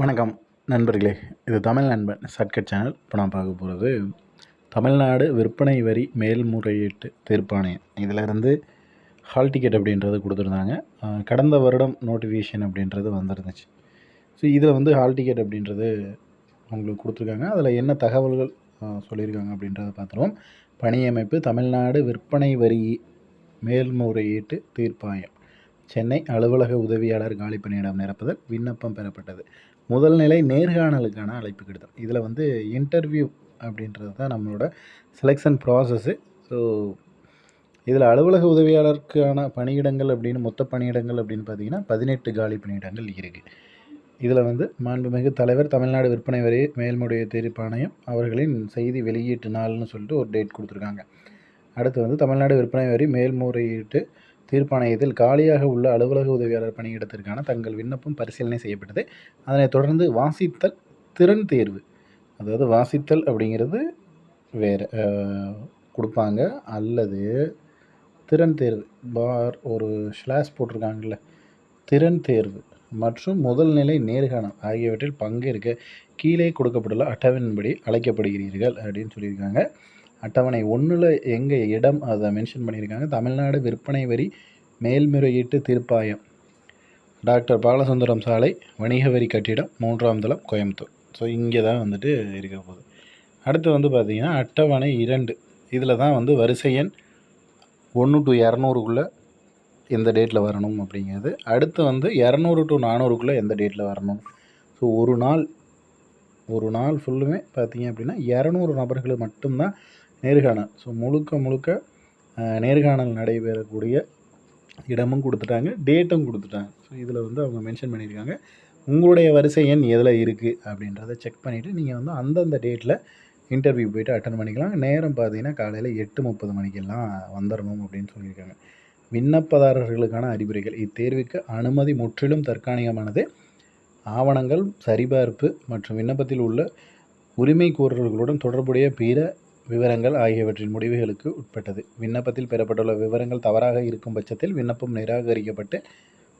வணக்கம் நண்பர்களே. இது தமிழ் நண்பன் சர்க்கட் சேனல். இப்போ நான் பார்க்க போகிறது தமிழ்நாடு விற்பனை வரி மேல்முறையீட்டு தீர்ப்பாணையம். இதிலிருந்து ஹால் டிக்கெட் அப்படின்றது கொடுத்துருந்தாங்க. கடந்த வருடம் நோட்டிஃபிகேஷன் அப்படின்றது வந்துருந்துச்சு. ஸோ இதில் வந்து ஹால் டிக்கெட் அப்படின்றது உங்களுக்கு கொடுத்துருக்காங்க. அதில் என்ன தகவல்கள் சொல்லியிருக்காங்க அப்படின்றத பார்த்துருவோம். பணியமைப்பு தமிழ்நாடு விற்பனை வரி மேல்முறையீட்டு தீர்ப்பாயம் சென்னை அலுவலக உதவியாளர் காலி பணியிடம் நிரப்புதல் விண்ணப்பம் பெறப்பட்டது. முதல் நிலை நேர்காணலுக்கான அழைப்பு கடிதம். இதில் வந்து இன்டர்வியூ அப்படின்றது தான் நம்மளோட செலெக்ஷன் ப்ராசஸ்ஸு ஸோ இதில் அலுவலக உதவியாளருக்கான பணியிடங்கள் அப்படின்னு மொத்த பணியிடங்கள் அப்படின்னு பார்த்தீங்கன்னா பதினெட்டு காலி பணியிடங்கள் இருக்குது இதில் வந்து மாண்புமிகு தலைவர் தமிழ்நாடு விற்பனை வரி மேல்முடைய தீர்ப்பாணையம் அவர்களின் செய்தி வெளியீட்டு நாள்னு சொல்லிட்டு ஒரு டேட் கொடுத்துருக்காங்க. அடுத்து வந்து தமிழ்நாடு விற்பனை வரி மேல்முறையீட்டு தீர்ப்பாணையத்தில் காலியாக உள்ள அலுவலக உதவியாளர் பணியிடத்திற்கான தங்கள் விண்ணப்பம் பரிசீலனை செய்யப்பட்டது. அதனைத் தொடர்ந்து வாசித்தல் திறன் தேர்வு. அதாவது வாசித்தல் அப்படிங்கிறது வேறு கொடுப்பாங்க. அல்லது திறன் தேர்வு பார் ஒரு ஸ்லாஷ் போட்டிருக்காங்கல்ல. திறன் தேர்வு மற்றும் முதல் நிலை நேர்காணல் ஆகியவற்றில் பங்கேற்க கீழே கொடுக்கப்பட்டுள்ள அட்டவின்படி அழைக்கப்படுகிறீர்கள் அப்படின்னு சொல்லியிருக்காங்க. அட்டவணை ஒன்றில் எங்கே இடம் அதை மென்ஷன் பண்ணியிருக்காங்க. தமிழ்நாடு விற்பனை வரி மேல்முறையீட்டு தீர்ப்பாயம். டாக்டர் பாலசுந்தரம் சாலை வணிக வரி கட்டிடம் மூன்றாம் தளம் கோயம்புத்தூர். ஸோ இங்கே தான் வந்துட்டு இருக்க போகுது. அடுத்து வந்து பார்த்திங்கன்னா அட்டவணை இரண்டு. இதில் தான் வந்து வரிசை எண் ஒன்று டு இரநூறுக்குள்ளே எந்த டேட்டில் வரணும் அப்படிங்கிறது. அடுத்து வந்து இரநூறு டு நானூறுக்குள்ளே எந்த டேட்டில் வரணும். ஸோ ஒரு நாள் ஒரு நாள் ஃபுல்லுமே பார்த்திங்க அப்படின்னா இரநூறு நபர்கள் மட்டும்தான் நேர்காணல். ஸோ முழுக்க முழுக்க நேர்காணல் நடைபெறக்கூடிய இடமும் கொடுத்துட்டாங்க டேட்டும் கொடுத்துட்டாங்க. ஸோ இதில் வந்து அவங்க மென்ஷன் பண்ணியிருக்காங்க. உங்களுடைய வரிசை எண் எதில் இருக்குது அப்படின்றத செக் பண்ணிவிட்டு நீங்கள் வந்து அந்தந்த டேட்டில் இன்டர்வியூ போயிட்டு அட்டன் பண்ணிக்கலாம். நேரம் பார்த்தீங்கன்னா காலையில் எட்டு முப்பது மணிக்கெல்லாம் வந்துடணும் அப்படின்னு சொல்லியிருக்காங்க. விண்ணப்பதாரர்களுக்கான அறிவுரைகள். இத்தேர்வுக்கு அனுமதி முற்றிலும் தற்காலிகமானது. ஆவணங்கள் சரிபார்ப்பு மற்றும் விண்ணப்பத்தில் உள்ள உரிமை கோரல்களுடன் தொடர்புடைய பிற விவரங்கள் ஆகியவற்றின் முடிவுகளுக்கு உட்பட்டது. விண்ணப்பத்தில் பெறப்பட்டுள்ள விவரங்கள் தவறாக இருக்கும் பட்சத்தில் விண்ணப்பம் நிராகரிக்கப்பட்டு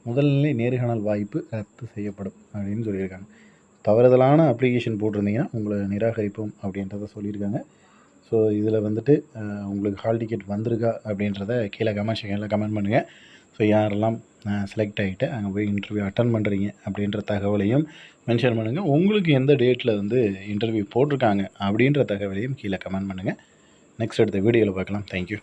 முதல்நிலை நேர்காணல் வாய்ப்பு ரத்து செய்யப்படும் அப்படின்னு சொல்லியிருக்காங்க. தவறுதலான அப்ளிகேஷன் போட்டிருந்தீங்கன்னா உங்களை நிராகரிப்போம் அப்படின்றத சொல்லியிருக்காங்க. ஸோ இதில் வந்துட்டு உங்களுக்கு ஹால் டிக்கெட் வந்திருக்கா அப்படின்றத கீழே கமெண்ட் செக்ஷனில் கமெண்ட் பண்ணுங்கள் ஸோ யாரெல்லாம் செலக்ட் ஆகிட்டு அங்கே போய் இன்டர்வியூ அட்டன் பண்ணுறீங்க அப்படின்ற தகவலையும் மென்ஷன் பண்ணுங்கள் உங்களுக்கு எந்த டேட்டில் வந்து இன்டர்வியூ போட்டிருக்காங்க அப்படின்ற தகவலையும் கீழே கமெண்ட் பண்ணுங்கள் நெக்ஸ்ட் எடுத்த வீடியோவில் பார்க்கலாம். தேங்க்யூ